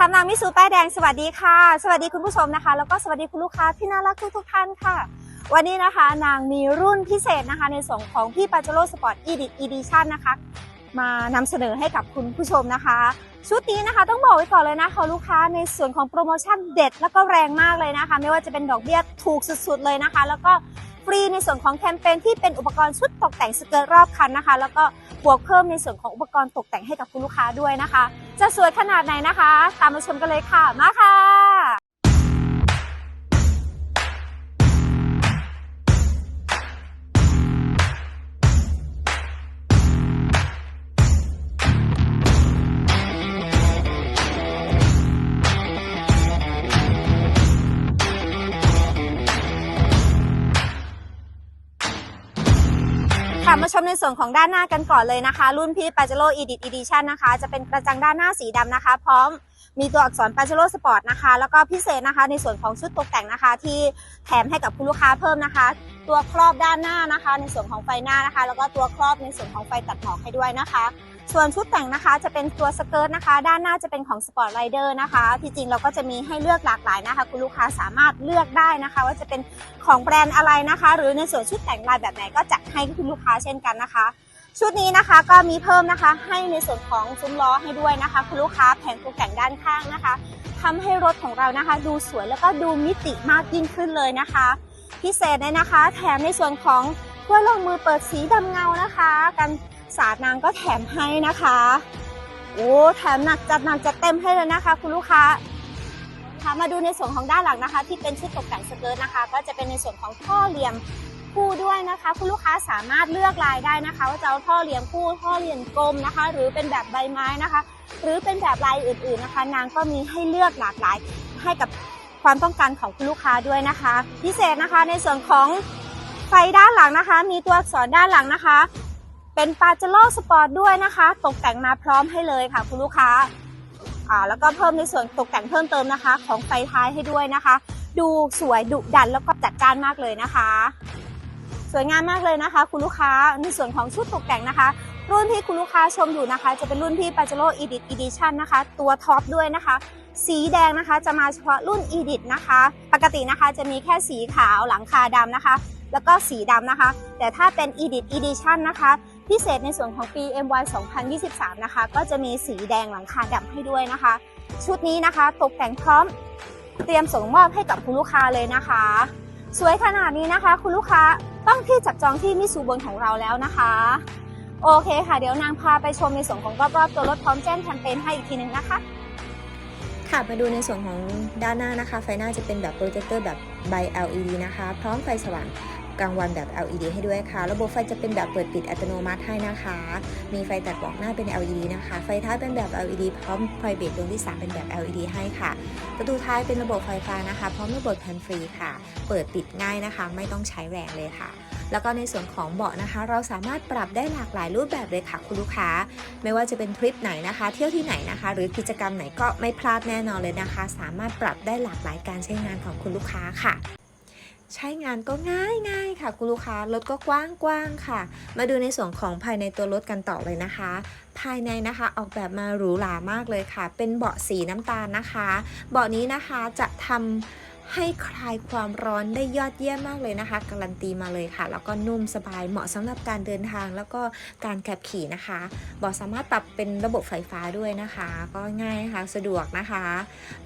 คำนามมิสูป้ายแดงสวัสดีค่ะ สวัสดีคุณผู้ชมนะคะ แล้วก็สวัสดีคุณลูกค้าที่น่ารักทุกทุกท่านค่ะ วันนี้นะคะนางมีรุ่นพิเศษนะคะ ในส่วนของพี่ปาเจโร่สปอร์ตอีดิอีดิชันนะคะ มานำเสนอให้กับคุณผู้ชมนะคะ ชุดนี้นะคะต้องบอกไว้ก่อนเลยนะคะลูกค้าในส่วนของโปรโมชั่นเด็ดแล้วก็แรงมากเลยนะคะ ไม่ว่าจะเป็นดอกเบี้ยถูกสุดๆเลยนะคะ แล้วก็ ฟรีในส่วนของแคมเปญที่เป็นอุปกรณ์ชุดตกแต่งสเกิร์ตรอบคันนะคะ แล้วก็บวกเพิ่มในส่วนของอุปกรณ์ตกแต่งให้กับคุณลูกค้าด้วยนะคะ จะสวยขนาดไหนนะคะ ตามมาชมกันเลยค่ะมาค่ะ ค่ะมาชมในส่วนของด้านหน้ากันก่อนเลยนะคะ รุ่นพี่ Pajero Edit Edition นะคะ จะเป็นกระจังด้านหน้าสีดำนะคะ พร้อมมีตัวอักษร Pajero Sport นะคะ แล้วก็พิเศษนะคะในส่วนของชุดตกแต่งนะคะ ที่แถมให้กับคุณลูกค้าเพิ่มนะคะ ตัวครอบด้านหน้านะคะ ในส่วนของไฟหน้านะคะ แล้วก็ตัวครอบในส่วนของไฟตัดหมอกให้ด้วยนะคะ ส่วนชุดแต่งนะคะจะเป็นตัวสเกิร์ตนะคะ ด้านหน้าจะเป็นของ Sport Rider นะคะ ที่จริงเราก็จะมีให้เลือกหลากหลายนะคะ คุณลูกค้าสามารถเลือกได้นะคะ ว่าจะเป็นของแบรนด์อะไรนะคะ หรือในส่วนชุดแต่งลายแบบไหนก็จัดให้คุณลูกค้าเช่นกันนะคะ ชุดนี้นะคะก็มีเพิ่มนะคะให้ในส่วนของซุ้มล้อให้ด้วยนะคะ คุณลูกค้าแผงตกแต่งด้านข้างนะคะทำให้รถของเรานะคะ ดูสวยแล้วก็ดูมิติมากยิ่งขึ้นเลยนะคะ พิเศษเลยนะคะ แถมในส่วนของถ้วยรองมือเปิดสีดำเงานะคะกัน สาดนางก็แถมให้นะคะ โอ้แถมหนักจัดหนักจัดเต็มให้เลยนะคะ คุณลูกค้าค่ะมาดูในส่วนของด้านหลังนะคะ ที่เป็นชุดตกแต่งสเกิร์ตนะคะ ก็จะเป็นในส่วนของท่อเหลี่ยมคู่ด้วยนะคะ คุณลูกค้าสามารถเลือกลายได้นะคะ ว่าจะเอาท่อเหลี่ยมคู่ท่อเหลี่ยมกลมนะคะ หรือเป็นแบบใบไม้นะคะ หรือเป็นแบบลายอื่น ๆนะคะ นางก็มีให้เลือกหลากหลายให้กับความต้องการของคุณลูกค้าด้วยนะคะ พิเศษนะคะในส่วนของไฟด้านหลังนะคะ มีตัวอักษรด้านหลังนะคะ เป็นปาเจโร่สปอร์ตด้วยนะคะ ตกแต่งมาพร้อมให้เลยค่ะ คุณลูกค้าอ่าแล้วก็เพิ่มในส่วนตกแต่งเพิ่มเติมนะคะ ของไฟท้ายให้ด้วยนะคะ ดูสวยดุดันแล้วก็จัดจ้านมากเลยนะคะ สวยงามมากเลยนะคะ คุณลูกค้าในส่วนของชุดตกแต่งนะคะ รุ่นที่คุณลูกค้าชมอยู่นะคะ จะเป็นรุ่นที่ Pajero Edit Edition นะคะ ตัวท็อปด้วยนะคะ สีแดงนะคะจะมาเฉพาะรุ่น Edit นะคะ ปกตินะคะจะมีแค่สีขาวหลังคาดำนะคะ แล้วก็สีดำนะคะ แต่ถ้าเป็น Edit Edition นะคะ พิเศษในส่วนของปี MY 2023 นะคะ ก็จะมีสีแดงหลังคาดำให้ด้วยนะคะ ชุดนี้นะคะ ตกแต่งพร้อม เตรียมส่งมอบให้กับคุณลูกค้าเลยนะคะ สวยขนาดนี้นะคะ คุณลูกค้าต้องที่จับจองที่มิสูบนของเราแล้วนะคะ โอเคค่ะ เดี๋ยวนางพาไปชมในส่วนของรอบๆตัวรถพร้อมแจ้งแคมเปญให้อีกทีหนึงนะคะค่ะมาดูในส่วนของด้านหน้านะคะ ไฟหน้าจะเป็นแบบโปรเจคเตอร์แบบใบ LED นะคะ พร้อมไฟสว่าง กลางวันแบบ LED ให้ด้วยค่ะ ระบบไฟจะเป็นแบบเปิดปิดอัตโนมัติให้นะคะ มีไฟตัดบอกหน้าเป็น LED นะคะ ไฟท้ายเป็นแบบ LED พร้อมไฟเบรกดวงที่ 3 เป็นแบบ LED ให้ค่ะ ประตูท้ายเป็นระบบไฟฟ้านะคะ พร้อมระบบแฮนด์ฟรีค่ะ เปิดปิดง่ายนะคะ ไม่ต้องใช้แรงเลยค่ะแล้วก็ในส่วนของเบาะนะคะ เราสามารถปรับได้หลากหลายรูปแบบเลยค่ะคุณลูกค้า ไม่ว่าจะเป็นทริปไหนนะคะ เที่ยวที่ไหนนะคะ หรือกิจกรรมไหนก็ไม่พลาดแน่นอนเลยนะคะ สามารถปรับได้หลากหลายการใช้งานของคุณลูกค้าค่ะ ใช้งานก็ง่ายง่ายค่ะคุณลูกค้ารถก็กว้างกว้างค่ะ มาดูในส่วนของภายในตัวรถกันต่อเลยนะคะ ภายในนะคะออกแบบมาหรูหรามากเลยค่ะ เป็นเบาะสีน้ำตาลนะคะ เบาะนี้นะคะจะทำ ให้คลายความร้อนได้ยอดเยี่ยมมากเลยนะคะ การันตีมาเลยค่ะ แล้วก็นุ่มสบายเหมาะสำหรับการเดินทาง แล้วก็การขับขี่นะคะบาะสามารถปรับเป็นระบบไฟฟ้าด้วยนะคะ ก็ง่ายค่ะสะดวกนะคะ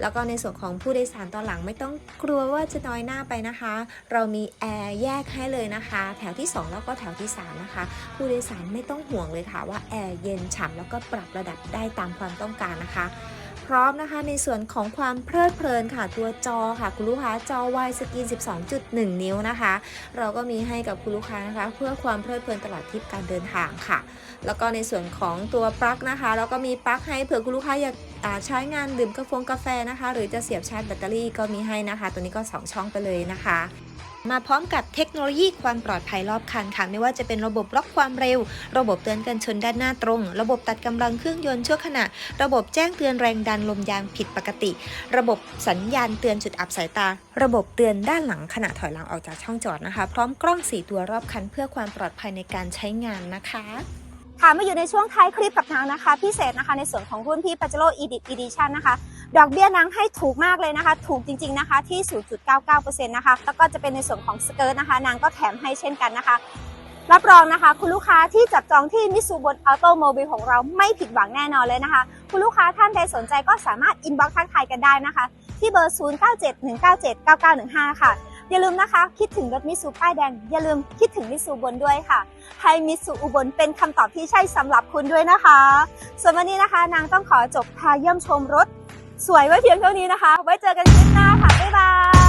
แล้วก็ในส่วนของผู้โดยสารตอนหลังไม่ต้องกลัวว่าจะน้อยหน้าไปนะคะ เรามีแอร์แยกให้เลยนะคะ แถวที่ 2 แล้วก็แถวที่ 3 นะคะ ผู้โดยสารไม่ต้องห่วงเลยค่ะว่าแอร์เย็นฉ่ำแล้วก็ปรับระดับได้ตามความต้องการนะคะ ร้อมนะคะในส่วนของความเพลิดเพลินค่ะตัวจอค่ะ คุณลูกค้าจอ wide screen 12.1 นิ้วนะคะ เราก็มีให้กับคุณลูกค้านะคะ เพื่อความเพลิดเพลินตลอดทริปการเดินทางค่ะ แล้วก็ในส่วนของตัวปลั๊กนะคะแล้วก็มีปลั๊กให้เผื่อคุณลูกค้าอยากใช้งานดื่มกาแฟกาแฟนะคะ หรือจะเสียบชาร์จแบตเตอรี่ก็มีให้นะคะ ตัวนี้ก็ 2 ช่องไปเลยนะคะ มาพร้อมกับเทคโนโลยีความปลอดภัยรอบคันค่ะ ไม่ว่าจะเป็นระบบล็อกความเร็ว ระบบเตือนกันชนด้านหน้าตรง ระบบตัดกำลังเครื่องยนต์ชั่วขณะ ระบบแจ้งเตือนแรงดันลมยางผิดปกติ ระบบสัญญาณเตือนจุดอับสายตา ระบบเตือนด้านหลังขณะถอยหลังออกจากช่องจอดนะคะ พร้อมกล้อง 4 ตัวรอบคันเพื่อความปลอดภัยในการใช้งานนะคะค่ะมาอยู่ในช่วงท้ายคลิปกับทางนะคะ พิเศษนะคะในส่วนของรุ่นพี่ Pajero Edit Edition นะคะ ดอกเบี้ยนางให้ถูกมากเลยนะคะ ถูกจริง ๆนะคะที่ 0.99%นะคะแล้วก็จะเป็นในส่วนของสเกิร์ตนะคะ นางก็แถมให้เช่นกันนะคะ รับรองนะคะ คุณลูกค้าที่จับจองที่มิสูบนออโตโมบิลของเราไม่ผิดหวังแน่นอนเลยนะคะ คุณลูกค้าท่านใดสนใจก็สามารถอินบ็อกซ์ทักทายกันได้นะคะ ที่เบอร์ 0971979915 ค่ะอย่าลืมนะคะ คิดถึงรถมิสูป้ายแดง อย่าลืมคิดถึงมิสูบนด้วยค่ะ ให้มิสูอุบลเป็นคำตอบที่ใช่สำหรับคุณด้วยนะคะ ส่วนวันนี้นะคะ นางต้องขอจบพาเยี่ยมชมรถ สวยไว้เพียงเท่านี้นะคะ ไว้เจอกันคลิปหน้าค่ะ บ๊ายบาย